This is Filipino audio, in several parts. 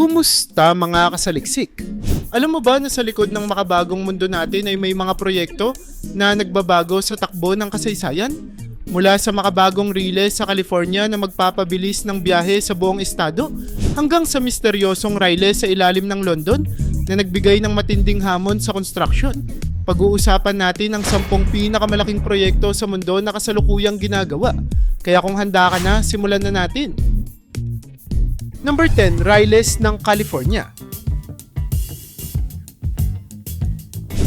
Kumusta mga kasaliksik? Alam mo ba na sa likod ng makabagong mundo natin ay may mga proyekto na nagbabago sa takbo ng kasaysayan? Mula sa makabagong relay sa California na magpapabilis ng biyahe sa buong estado hanggang sa misteryosong relay sa ilalim ng London na nagbigay ng matinding hamon sa construction. Pag-uusapan natin ang sampung pinakamalaking proyekto sa mundo na kasalukuyang ginagawa. Kaya kung handa ka na, simulan na natin. Number 10, Riles ng California.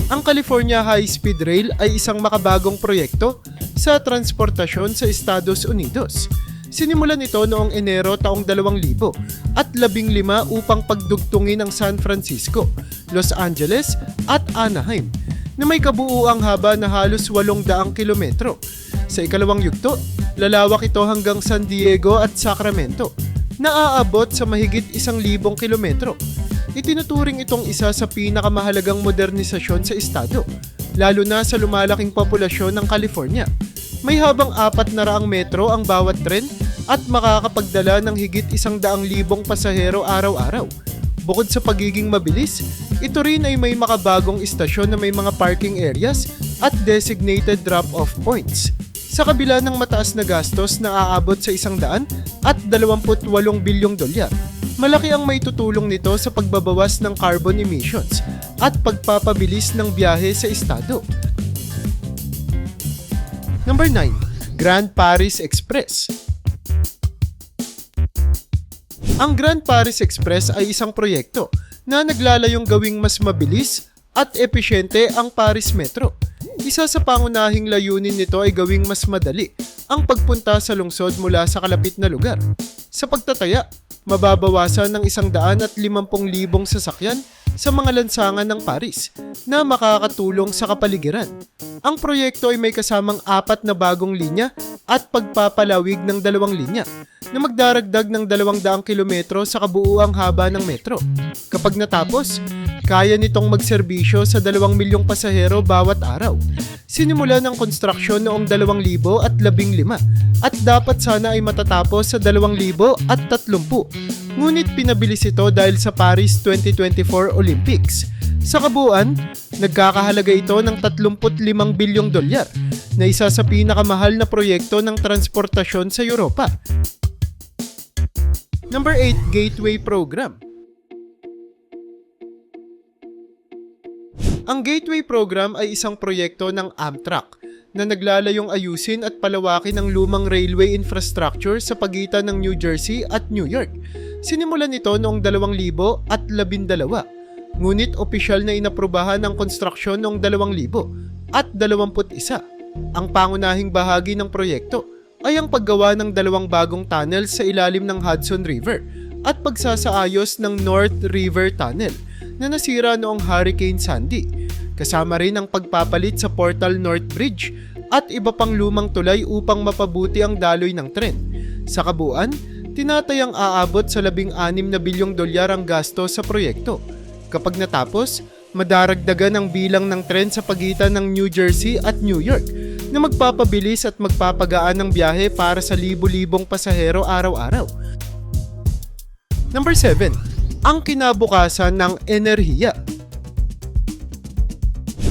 Ang California High Speed Rail ay isang makabagong proyekto sa transportasyon sa Estados Unidos. Sinimulan ito noong Enero taong 2000 at 15 upang pagdugtungin ang San Francisco, Los Angeles at Anaheim na may kabuuang haba na halos 800 kilometro. Sa ikalawang yugto, lalawak ito hanggang San Diego at Sacramento na aabot sa mahigit isang libong kilometro. Itinuturing itong isa sa pinakamahalagang modernisasyon sa estado, lalo na sa lumalaking populasyon ng California. May habang apat na raang metro ang bawat tren at makakapagdala ng higit isang daang libong pasahero araw-araw. Bukod sa pagiging mabilis, ito rin ay may makabagong istasyon na may mga parking areas at designated drop-off points. Sa kabila ng mataas na gastos na aabot sa isang daan at 28 bilyong dolyar, malaki ang may tutulong nito sa pagbabawas ng carbon emissions at pagpapabilis ng biyahe sa estado. Number 9. Grand Paris Express Ang Grand Paris Express ay isang proyekto na naglalayong gawing mas mabilis at epesyente ang Paris Metro. Isa sa pangunahing layunin nito ay gawing mas madali ang pagpunta sa lungsod mula sa kalapit na lugar. Sa pagtataya, mababawasan ng isang daan at limampung libong sasakyan sa mga lansangan ng Paris na makakatulong sa kapaligiran. Ang proyekto ay may kasamang apat na bagong linya at pagpapalawig ng dalawang linya na magdaragdag ng 200 kilometro sa kabuuang haba ng metro. Kapag natapos, kaya nitong magserbisyo sa 2 milyong pasahero bawat araw. Sinimula ng konstruksyon noong 2015 at dapat sana ay matatapos sa 2030. Ngunit pinabilis ito dahil sa Paris 2024 Olympics. Sa kabuuan, nagkakahalaga ito ng 35 bilyong dolyar na isa sa pinakamahal na proyekto ng transportasyon sa Europa. Number 8, Gateway Program. Ang Gateway Program ay isang proyekto ng Amtrak na naglalayong ayusin at palawakin ang lumang railway infrastructure sa pagitan ng New Jersey at New York. Sinimulan ito noong 2012 ngunit opisyal na inaprubahan ang konstruksyon noong 2000 at 21. Ang pangunahing bahagi ng proyekto ay ang paggawa ng dalawang bagong tunnel sa ilalim ng Hudson River at pagsasaayos ng North River Tunnel na nasira noong Hurricane Sandy. Kasama rin ang pagpapalit sa Portal North Bridge at iba pang lumang tulay upang mapabuti ang daloy ng tren. Sa kabuuan, tinatayang aabot sa 16 na bilyong dolyar ang gasto sa proyekto. Kapag natapos, madaragdagan ang bilang ng tren sa pagitan ng New Jersey at New York na magpapabilis at magpapagaan ng biyahe para sa libu-libong pasahero araw-araw. Number 7. Ang kinabukasan ng enerhiya.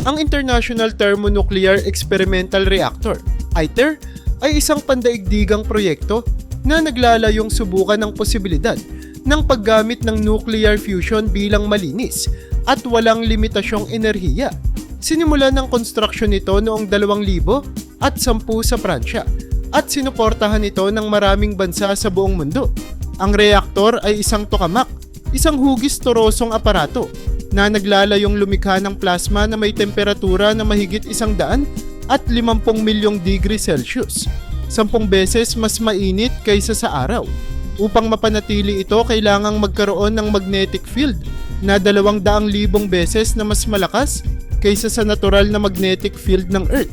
Ang International Thermonuclear Experimental Reactor, ITER, ay isang pandaigdigang proyekto na naglalayong subukan ng posibilidad ng paggamit ng nuclear fusion bilang malinis at walang limitasyong enerhiya. Sinimulan ng konstruksyon nito noong 2000 at 10 sa Pransya at sinuportahan ito ng maraming bansa sa buong mundo. Ang reaktor ay isang tokamak, isang hugis torosong aparato na naglalayong lumikha ng plasma na may temperatura na mahigit isang daan at 50 milyong degree Celsius. Sampung beses mas mainit kaysa sa araw. Upang mapanatili ito, kailangang magkaroon ng magnetic field na 200,000 beses na mas malakas kaysa sa natural na magnetic field ng Earth.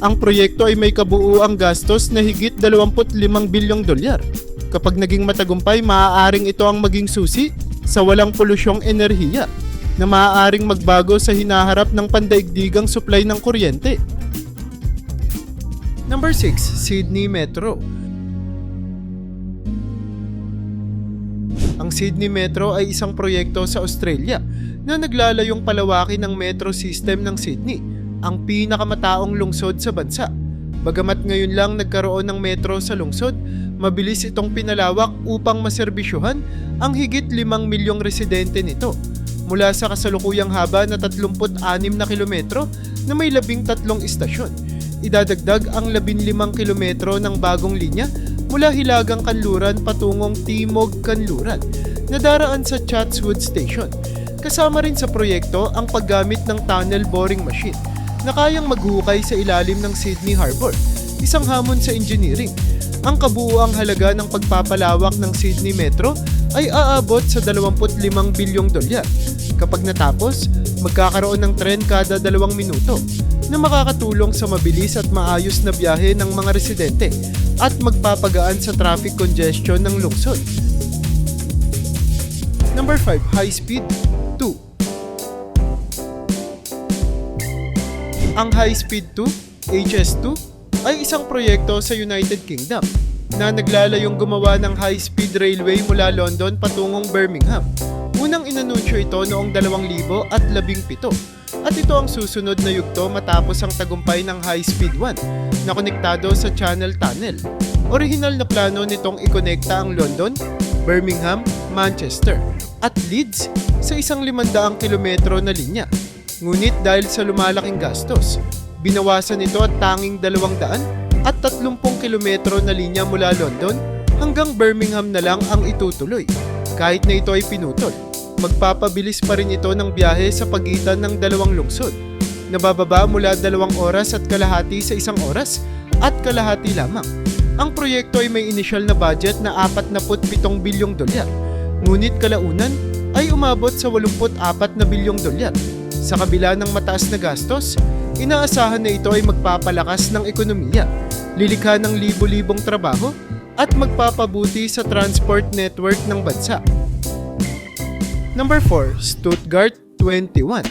Ang proyekto ay may kabuuang gastos na higit 25 bilyong dolyar. Kapag naging matagumpay, maaaring ito ang maging susi sa walang polusyong enerhiya na maaaring magbago sa hinaharap ng pandaigdigang supply ng kuryente. Number 6, Sydney Metro. Ang Sydney Metro ay isang proyekto sa Australia na naglalayong palawakin ng metro system ng Sydney, ang pinakamataong lungsod sa bansa. Bagamat ngayon lang nagkaroon ng metro sa lungsod, mabilis itong pinalawak upang maserbisyuhan ang higit 5 milyong residente nito. Mula sa kasalukuyang haba na 36 na kilometro na may labing tatlong istasyon. Idadagdag ang 15 kilometro ng bagong linya mula Hilagang Kanluran patungong Timog Kanluran na daraan sa Chatswood Station. Kasama rin sa proyekto ang paggamit ng tunnel boring machine na kayang maghukay sa ilalim ng Sydney Harbour, isang hamon sa engineering. Ang kabuuang halaga ng pagpapalawak ng Sydney Metro ay aabot sa 25 bilyong dolyar. Kapag natapos, magkakaroon ng tren kada dalawang minuto na makakatulong sa mabilis at maayos na biyahe ng mga residente at magpapagaan sa traffic congestion ng lungsod. Number 5, High Speed 2. Ang High Speed 2, HS2, ay isang proyekto sa United Kingdom na naglalayong gumawa ng high-speed railway mula London patungong Birmingham. Unang inanunsyo ito noong 2017 at ito ang susunod na yugto matapos ang tagumpay ng High Speed 1 na konektado sa Channel Tunnel. Orihinal na plano nitong ikonekta ang London, Birmingham, Manchester at Leeds sa isang 500 kilometro na linya. Ngunit dahil sa lumalaking gastos, binawasan ito at tanging 200 at 30 kilometro na linya mula London hanggang Birmingham na lang ang itutuloy. Kahit na ito ay pinutol, magpapabilis pa rin ito ng biyahe sa pagitan ng dalawang lungsod. Nabababa mula dalawang oras at kalahati sa isang oras at kalahati lamang. Ang proyekto ay may initial na budget na 47 bilyong dolyar. Ngunit kalaunan ay umabot sa 84 na bilyong dolyar. Sa kabila ng mataas na gastos, inaasahan na ito ay magpapalakas ng ekonomiya, lilikha ng libo-libong trabaho at magpapabuti sa transport network ng bansa. Number 4, Stuttgart 21.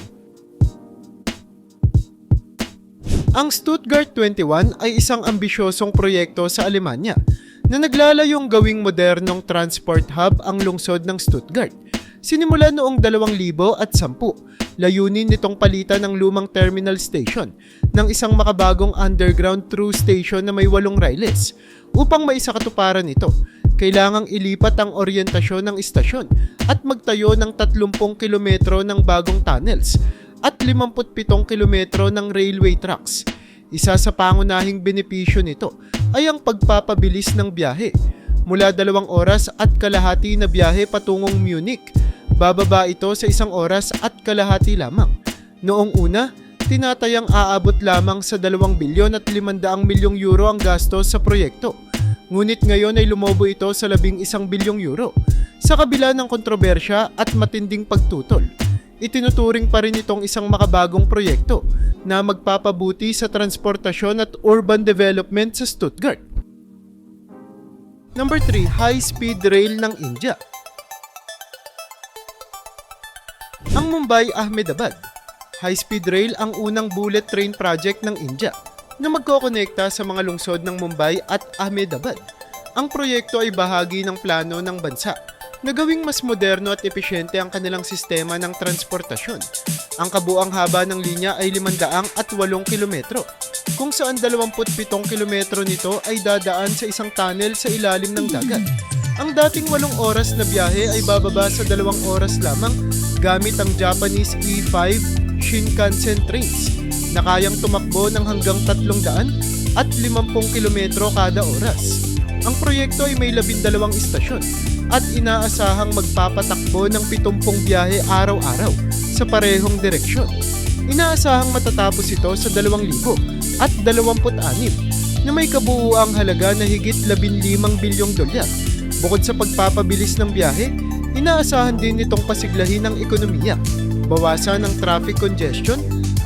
Ang Stuttgart 21 ay isang ambisyosong proyekto sa Alemanya na naglalayong gawing modernong transport hub ang lungsod ng Stuttgart. Sinimula noong 2010, layunin nitong palitan ng lumang terminal station ng isang makabagong underground through station na may walong riles. Upang maisakatuparan ito, kailangang ilipat ang oryentasyon ng istasyon at magtayo ng 30 kilometro ng bagong tunnels at 57 kilometro ng railway tracks. Isa sa pangunahing benepisyo nito ay ang pagpapabilis ng biyahe. Mula dalawang oras at kalahati na biyahe patungong Munich, bababa ito sa isang oras at kalahati lamang. Noong una, tinatayang aabot lamang sa 2 bilyon at 500 milyong euro ang gastos sa proyekto. Ngunit ngayon ay lumobo ito sa 11 bilyong euro. Sa kabila ng kontrobersya at matinding pagtutol, itinuturing pa rin itong isang makabagong proyekto na magpapabuti sa transportasyon at urban development sa Stuttgart. Number 3, high-speed rail ng India. Ang Mumbai-Ahmedabad. High-speed rail ang unang bullet train project ng India na magkokonekta sa mga lungsod ng Mumbai at Ahmedabad. Ang proyekto ay bahagi ng plano ng bansa na gawing mas moderno at epesyente ang kanilang sistema ng transportasyon. Ang kabuang haba ng linya ay 500 at 8 kilometro, kung saan 27 kilometro nito ay dadaan sa isang tunnel sa ilalim ng dagat. Ang dating 8 oras na biyahe ay bababa sa 2 oras lamang gamit ang Japanese E5 Shinkansen trains na kayang tumakbo ng hanggang 300 at 50 kilometro kada oras. Ang proyekto ay may 12 istasyon at inaasahang magpapatakbo ng 70 biyahe araw-araw sa parehong direksyon. Inaasahang matatapos ito sa 2,000 at 26 na may kabuuang halaga na higit 15 bilyong dolyar. Bukod sa pagpapabilis ng biyahe, inaasahan din itong pasiglahin ng ekonomiya, bawasan ng traffic congestion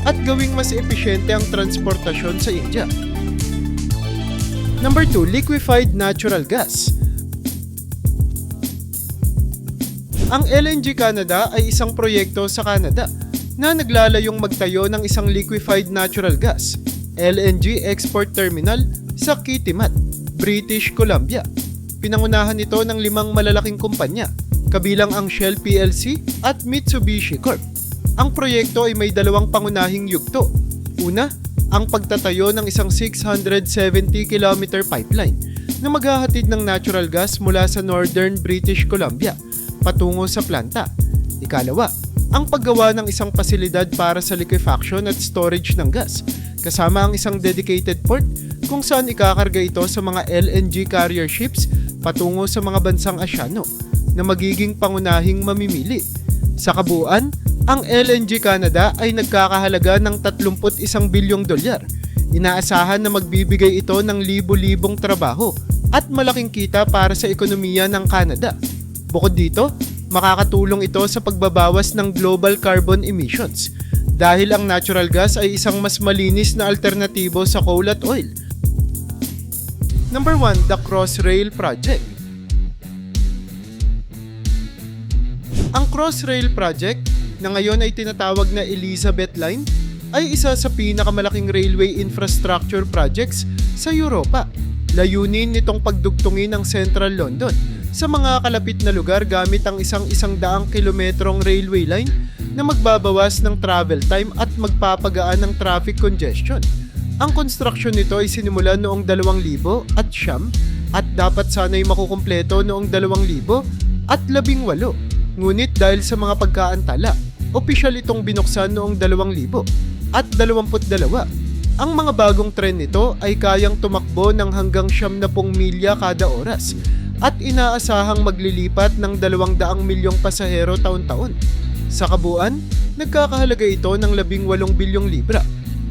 at gawing mas epesyente ang transportasyon sa India. Number 2, liquefied natural gas. Ang LNG Canada ay isang proyekto sa Canada na naglalayong magtayo ng isang liquefied natural gas LNG export terminal sa Kitimat, British Columbia. Pinangunahan ito ng limang malalaking kumpanya kabilang ang Shell PLC at Mitsubishi Corp. Ang proyekto ay may dalawang pangunahing yugto. Una, ang pagtatayo ng isang 670km pipeline na maghahatid ng natural gas mula sa northern British Columbia patungo sa planta. Ikalawa, ang paggawa ng isang pasilidad para sa liquefaction at storage ng gas, kasama ang isang dedicated port kung saan ikakarga ito sa mga LNG carrier ships patungo sa mga bansang Asyano na magiging pangunahing mamimili. Sa kabuuan, ang LNG Canada ay nagkakahalaga ng 31 bilyong dolyar. Inaasahan na magbibigay ito ng libo-libong trabaho at malaking kita para sa ekonomiya ng Canada. Bukod dito, makakatulong ito sa pagbabawas ng global carbon emissions dahil ang natural gas ay isang mas malinis na alternatibo sa coal at oil. Number 1, the Crossrail Project. Ang Crossrail Project, na ngayon ay tinatawag na Elizabeth Line, ay isa sa pinakamalaking railway infrastructure projects sa Europa. Layunin nitong pagdugtungin ang Central London sa mga kalapit na lugar gamit ang isang isang daang kilometrong railway line na magbabawas ng travel time at magpapagaan ng traffic congestion. Ang construction nito ay sinimula noong 2000 at siyam at dapat sana'y makukumpleto noong 2000 at labing walo. Ngunit dahil sa mga pagkaantala, opisyal itong binuksan noong 2000 at 22. Ang mga bagong tren nito ay kayang tumakbo ng hanggang 70 milya kada oras at inaasahang maglilipat ng 200 milyong pasahero taon-taon. Sa kabuuan, nagkakahalaga ito ng 18 bilyong libra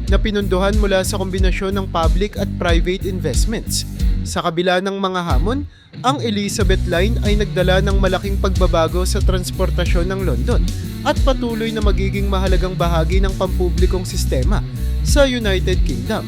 na pinunduhan mula sa kombinasyon ng public at private investments. Sa kabila ng mga hamon, ang Elizabeth Line ay nagdala ng malaking pagbabago sa transportasyon ng London at patuloy na magiging mahalagang bahagi ng pampublikong sistema sa United Kingdom.